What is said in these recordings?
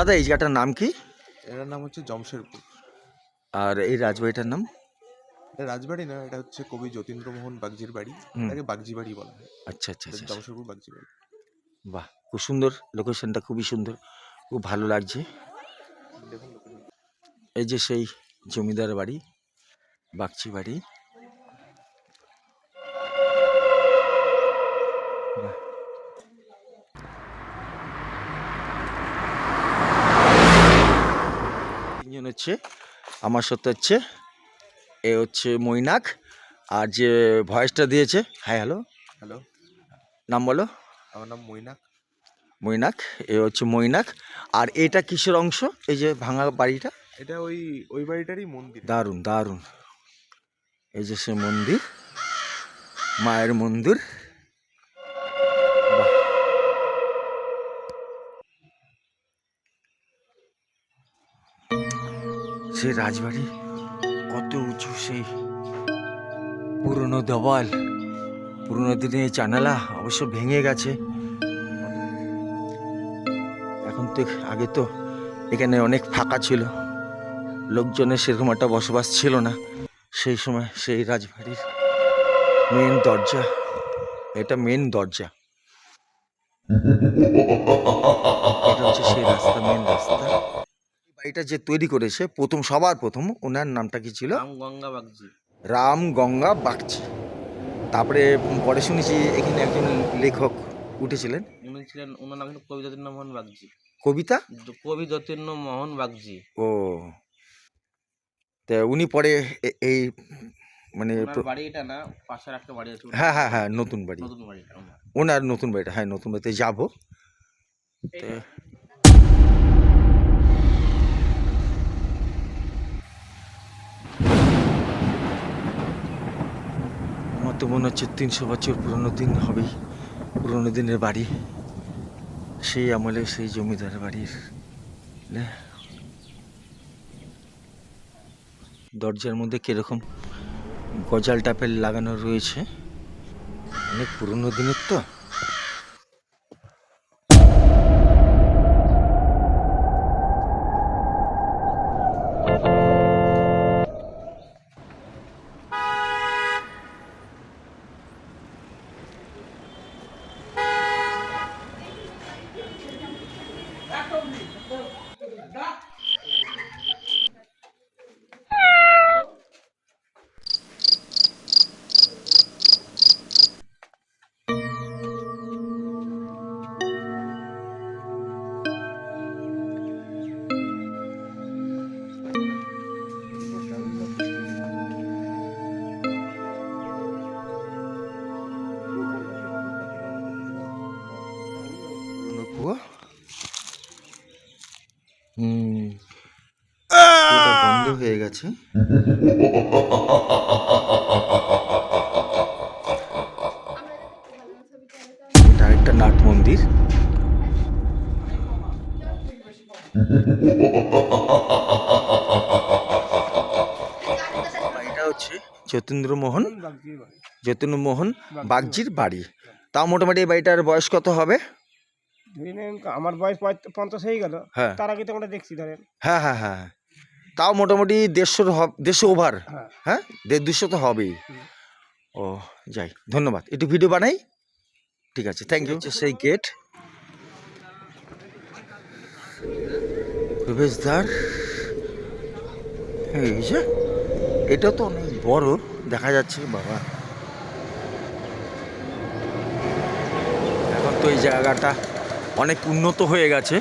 দাদা এই জায়গাটার নাম কি? এটার নাম হচ্ছে জমশেরপুর। আর এই রাজবাড়িটার নাম? এটা রাজবাড়ি না এটা হচ্ছে কবি যতীন্দ্রমোহন বাগজির বাড়ি। এটাকে বাগজি বাড়ি বলা হয়। আচ্ছা আচ্ছা এটা আচ্ছা। জমশেরপুর বাগজি বাড়ি বাহ খুব সুন্দর। লোকেশনটা খুবই সুন্দর। খুব ভালো লাগছে। এই যে সেই জমিদার বাড়ি বাগচি বাড়ি। হচ্ছে আমার সাথে হচ্ছে এ হচ্ছে মৈনাক। আর যে ভয়েসটা দিয়েছে হ্যাঁ হ্যালো হ্যালো নাম বলো? আমার নাম মৈনাক। মৈনাক এ হচ্ছে মৈনাক। আর এটা কিসের অংশ? এই যে ভাঙা বাড়িটা? এটা ওই ওই বাড়িটারই মন্দির। দারুণ দারুণ। এই যে সে মন্দির মায়ের মন্দির। সেই রাজবাড়ি, কত উঁচু সেই পুরনো দেওয়াল। পুরনো দিনের জানালা অবশ্য ভেঙে গেছে। এখন তো আগে তো এখানে অনেক ফাঁকা ছিল। লোকজনের সেরকম একটা বসবাস ছিল না। সেই সময় সেই রাজবাড়ির মেন দরজা, এটা মেন দরজা। এটা হচ্ছে সেই রাস্তা মেন রাস্তা। বাড়িটা যে তৈরি করেছে প্রথম সবার প্রথম ওনার নামটা কি ছিল? রাম গঙ্গা বাগজি রাম গঙ্গা বাগচি। তারপরে পরে শুনেছি এখানে একজন লেখক উঠেছিলেন। উনি ছিলেন ওনার নাম ছিল কবি যতীন্দ্র মোহন বাগজি কবিতা? কবি যতীন্দ্র মোহন বাগজি ও। তা উনি পরে এই মানে বাড়ি এটা না পাশের একটা বাড়ি আছে হ্যাঁ হ্যাঁ হ্যাঁ নতুন বাড়ি। নতুন ওনার। ওনার নতুন বাড়িটা হ্যাঁ নতুন বাড়িতে যাব। তো মনে হচ্ছে তিনশো বছর পুরনো দিন হবেই, পুরনো দিনের বাড়ি। সেই আমলে সেই জমিদার বাড়ির। দরজার মধ্যে কীরকম গজাল টাপের লাগানো রয়েছে? অনেক পুরনো দিনের তো। বন্ধ হয়ে গেছে। একটা নাট মন্দির। এটা হচ্ছে যতীন্দ্র মোহন যতীন্দ্র বাগজির বাড়ি। তাও মোটামুটি এই বাড়িটার বয়স কত হবে? আমার বয়স পঞ্চাশ হয়ে গেল। হ্যাঁ। তার আগে তো আমরা দেখছি ধরেন। হ্যাঁ হ্যাঁ হ্যাঁ। তাও মোটামুটি দেড়শোর হব দেড়শো ওভার হ্যাঁ। হ্যাঁ? দেড় দুশো তো হবেই। ও যাই ধন্যবাদ। একটু ভিডিও বানাই? ঠিক আছে থ্যাংক ইউ সেই গেট প্রবেশদ্বার। এই যে এটা তো অনেক বড় দেখা যাচ্ছে বাবা। এখন তো এই জায়গাটা অনেক উন্নত হয়ে গেছে।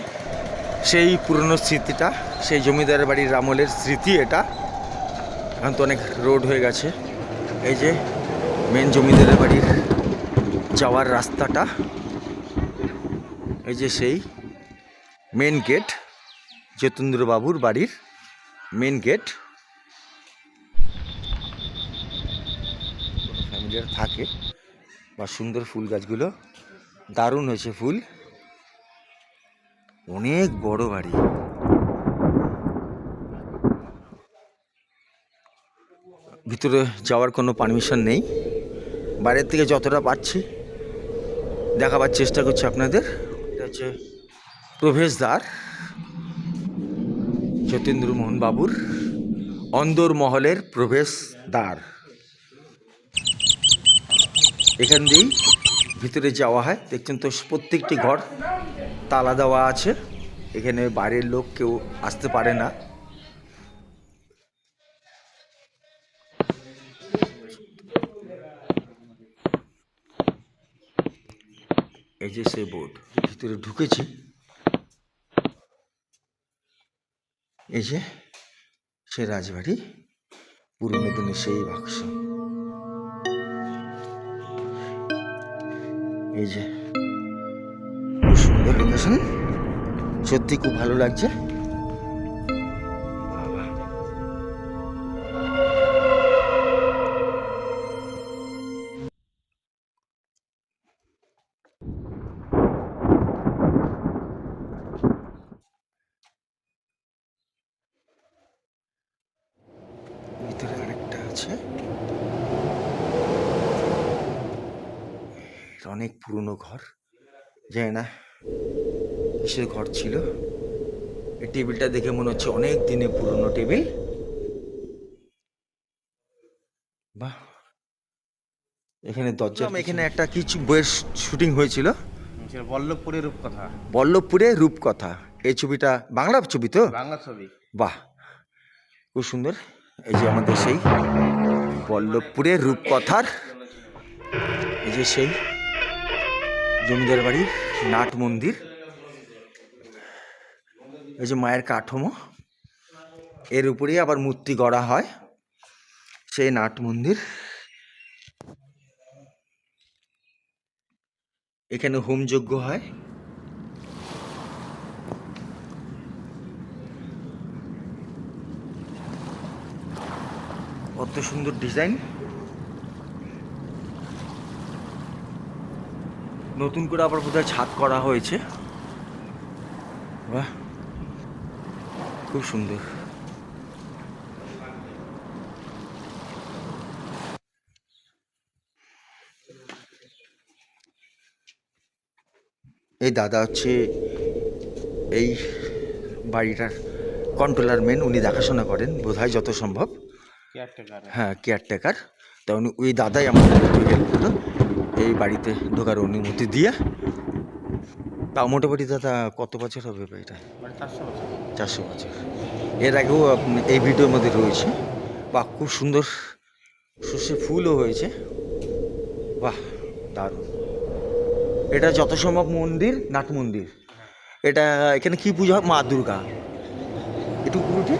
সেই পুরনো স্মৃতিটা। সেই জমিদারের বাড়ির আমলের স্মৃতি এটা। এখন তো অনেক রোড হয়ে গেছে। এই যে মেন জমিদারের বাড়ির যাওয়ার রাস্তাটা, এই যে সেই মেন গেট যতীন্দ্রবাবুর বাড়ির মেন গেট থাকে। বা সুন্দর ফুল গাছগুলো, দারুণ হয়েছে ফুল। অনেক বড় বাড়ি। ভিতরে যাওয়ার কোনো পারমিশন নেই। বাইরের থেকে যতটা পাচ্ছি, দেখাবার চেষ্টা করছি আপনাদের। এটা হচ্ছে প্রবেশদ্বার, যতীন্দ্রমোহন বাবুর অন্দর মহলের প্রবেশ দ্বার এখান দিয়েই ভিতরে যাওয়া হয়। দেখছেন তো, প্রত্যেকটি ঘর তালা দেওয়া আছে। এখানে বাইরের লোক কেউ আসতে পারে না। এই যে সেই বোর্ড, ভিতরে ঢুকেছি। এই যে সে রাজবাড়ি পুরনো দিনের সেই বাক্স। এই যে খুব সুন্দর লোকেশন সত্যি খুব ভালো লাগছে। অনেক পুরনো ঘর। জানি না কিসের ঘর ছিল। এই টেবিলটা দেখে মনে হচ্ছে অনেক দিনে পুরনো টেবিল। বাহ। এখানে দরজা এখানে একটা কিছু বইয়ের শুটিং হয়েছিল বল্লভপুরের রূপকথা। বল্লভপুরে রূপকথা। এই ছবিটা বাংলা ছবি তো? বাংলা ছবি। বাহ। খুব সুন্দর। এই যে আমাদের সেই বল্লভপুরের রূপকথার এই যে সেই জমিদার বাড়ির নাট মন্দির। এই যে মায়ের কাঠামো, এর উপরেই আবার মূর্তি গড়া হয়, সেই নাট মন্দির। এখানে হোমযজ্ঞ হয়। কত সুন্দর ডিজাইন। নতুন করে আবার বোধহয় ছাদ করা হয়েছে। বাহ খুব সুন্দর। এই দাদা হচ্ছে এই বাড়িটার কন্ট্রোলার মেন উনি দেখাশোনা করেন বোধহয় যত সম্ভব। কেয়ারটেকার হ্যাঁ কেয়ারটেকার তা উনি ওই দাদাই আমাদের হেল্প করল। এই বাড়িতে ঢোকার অনুমতি দিয়ে। তাও মোটামুটি দাদা কত বছর হবে বাড়িটা মানে চারশো বছর। এর আগেও এই ভিডিওর মধ্যে রয়েছে। বাহ খুব সুন্দর সর্ষে ফুলও হয়েছে। বাহ দারুণ। এটা যত সম্ভব মন্দির নাট মন্দির। এটা এখানে কি পুজো হয়? মা দুর্গা। একটু পুরোটি